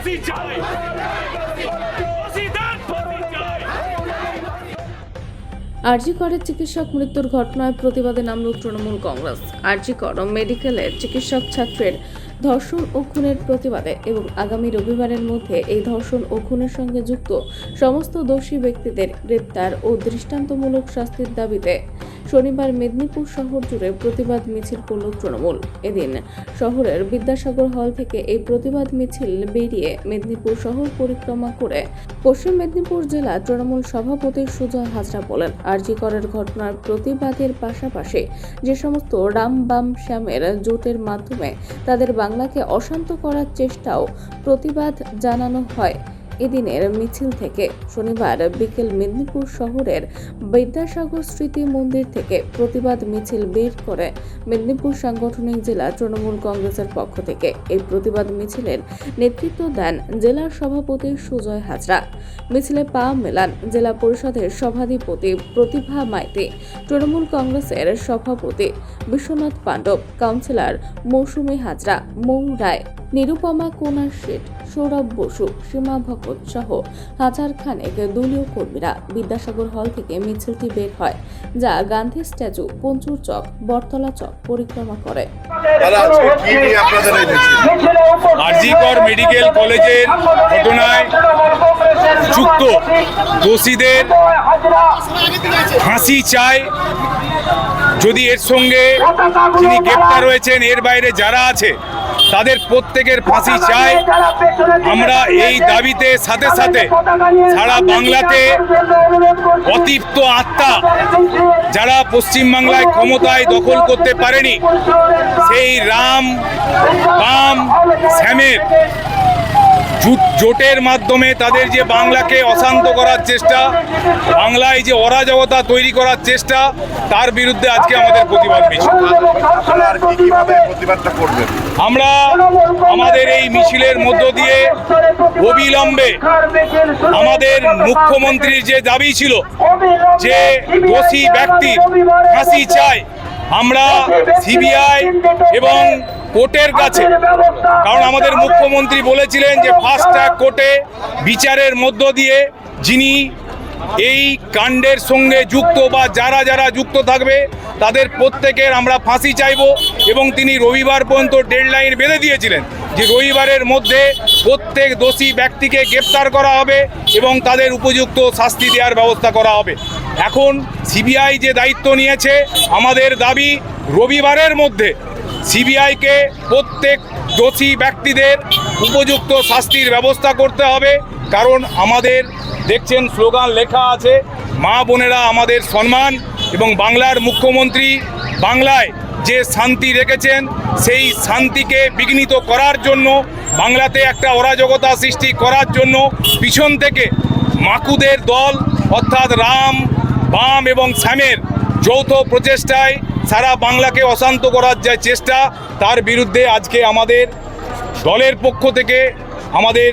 ফাঁসি চাই ফাঁসিদার আরজি করের চিকিৎসক মৃত্যুর ঘটনায় প্রতিবাদে নামল তৃণমূল কংগ্রেস। আরজি কর মেডিকেলের চিকিৎসক ছাত্রের ধর্ষণ ও খুনের প্রতিবাদে এবং আগামী রবিবারের মধ্যে এই ধর্ষণ ও খুনের সঙ্গে যুক্ত সমস্ত দোষী ব্যক্তিদের গ্রেপ্তার ও দৃষ্টান্তমূলক শাস্তির দাবিতে শনিবার মেদিনীপুর শহর জুড়ে প্রতিবাদ মিছিল করল তৃণমূল। এদিন শহরের বিদ্যাসাগর হল থেকে এই প্রতিবাদ মিছিল বেরিয়ে মেদিনীপুর শহর পরিক্রমা করে পশ্চিম মেদিনীপুর জেলা তৃণমূল সভাপতি সুজয় হাজরা বলেন, আরজি করের ঘটনার প্রতিবাদের পাশাপাশি যে সমস্ত রাম বাম শ্যামের জোটের মাধ্যমে তাদের বাংলাকে অশান্ত করার চেষ্টাও প্রতিবাদ জানানো হয়। এদিনের মিছিল থেকে শনিবার বিকেল মেদিনীপুর শহরের বিদ্যাসাগর স্মৃতি মন্দির থেকে প্রতিবাদ মিছিল বের করে মেদিনীপুর সাংগঠনিক জেলা তৃণমূল কংগ্রেসের পক্ষ থেকে এই প্রতিবাদ মিছিলের নেতৃত্ব দেন জেলার সভাপতি সুজয় হাজরা। মিছিলে পা মেলান জেলা পরিষদের সভাধিপতি প্রতিভা মাইতি, তৃণমূল কংগ্রেসের সভাপতি বিশ্বনাথ পাণ্ডব, কাউন্সিলর মৌসুমী হাজরা, মৌ রায় নিরুপমা কোনার শেঠ সৌরভ বসু সীমা ভকত সহ হাজার খানেক দলীয় কর্মীরা বিদ্যাসাগর হল থেকে মিছিলটি বের হয় যা গান্ধী স্ট্যাচু পঞ্চুর চক বটতলা চক পরিক্রমা করে। আরজিকর মেডিকেল কলেজের ঘটনায় যুক্ত দোষীদের ফাঁসি চায় যদি এর সঙ্গে যিনি গ্রেপ্তার হয়েছেন এর বাইরে যারা আছে তাদের প্রত্যেকের ফাঁসি চাই। আমরা এই দাবিতে সাথে সাথে সারা বাংলাতে অতিপ্ত আত্মা যারা পশ্চিমবাংলায় ক্ষমতায় দখল করতে পারেনি সেই রাম বাম শ্যামের জোটের মাধ্যমে তাদের যে বাংলাকে অশান্ত করার চেষ্টা বাংলায় যে অরাজকতা তৈরি করার চেষ্টা তার বিরুদ্ধে আজকে আমাদের প্রতিবাদ মিছিল। আমরা আমাদের এই মিছিলের মধ্য দিয়ে অবিলম্বে আমাদের মুখ্যমন্ত্রীর যে দাবি ছিল যে দোষী ব্যক্তির ফাঁসি চাই আমরা সিবিআই এবং কোর্টের কাছে। কারণ আমাদের মুখ্যমন্ত্রী বলেছিলেন যে ফাস্ট ট্র্যাক কোর্টে বিচারের মধ্য দিয়ে যিনি এই কাণ্ডের সঙ্গে যুক্ত বা যারা যারা যুক্ত থাকবে, তাদের প্রত্যেকের আমরা ফাঁসি চাইব এবং তিনি রবিবার পর্যন্ত ডেডলাইন বেঁধে দিয়েছিলেন যে রবিবারের মধ্যে প্রত্যেক দোষী ব্যক্তিকে গ্রেপ্তার করা হবে এবং তাদের উপযুক্ত শাস্তি দেওয়ার ব্যবস্থা করা হবে। এখন সিবিআই যে দায়িত্ব নিয়েছে, আমাদের দাবি রবিবারের মধ্যে সিবিআইকে প্রত্যেক দোষী ব্যক্তিদের উপযুক্ত শাস্তির ব্যবস্থা করতে হবে। কারণ আমাদের দেখছেন স্লোগান লেখা আছে, মা বোনেরা আমাদের সম্মান এবং বাংলার মুখ্যমন্ত্রী বাংলায় যে শান্তি রেখেছেন, সেই শান্তিকে বিঘ্নিত করার জন্য, বাংলাতে একটা অরাজকতা সৃষ্টি করার জন্য পিছন থেকে মাকুদের দল, অর্থাৎ রাম, বাম এবং শ্যামের যৌথ প্রচেষ্টায় সারা বাংলাকে অশান্ত করার যে চেষ্টা তার বিরুদ্ধে আজকে আমাদের দলের পক্ষ থেকে আমাদের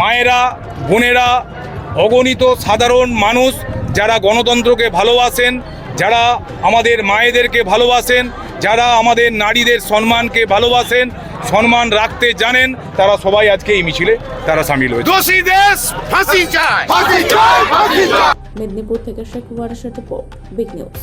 মায়েরা বোনেরা অগণিত সাধারণ মানুষ যারা গণতন্ত্রকে ভালোবাসেন যারা আমাদের মায়েদেরকে ভালোবাসেন যারা আমাদের নারীদের সম্মানকে ভালোবাসেন সম্মান রাখতে জানেন তারা সবাই আজকে এই মিছিলে তারা সামিল হয়েছে। দোষী দেশ ফাঁসি চায়। মেদিনীপুর থেকে শেখ রিপোর্ট বিগ নিউজ।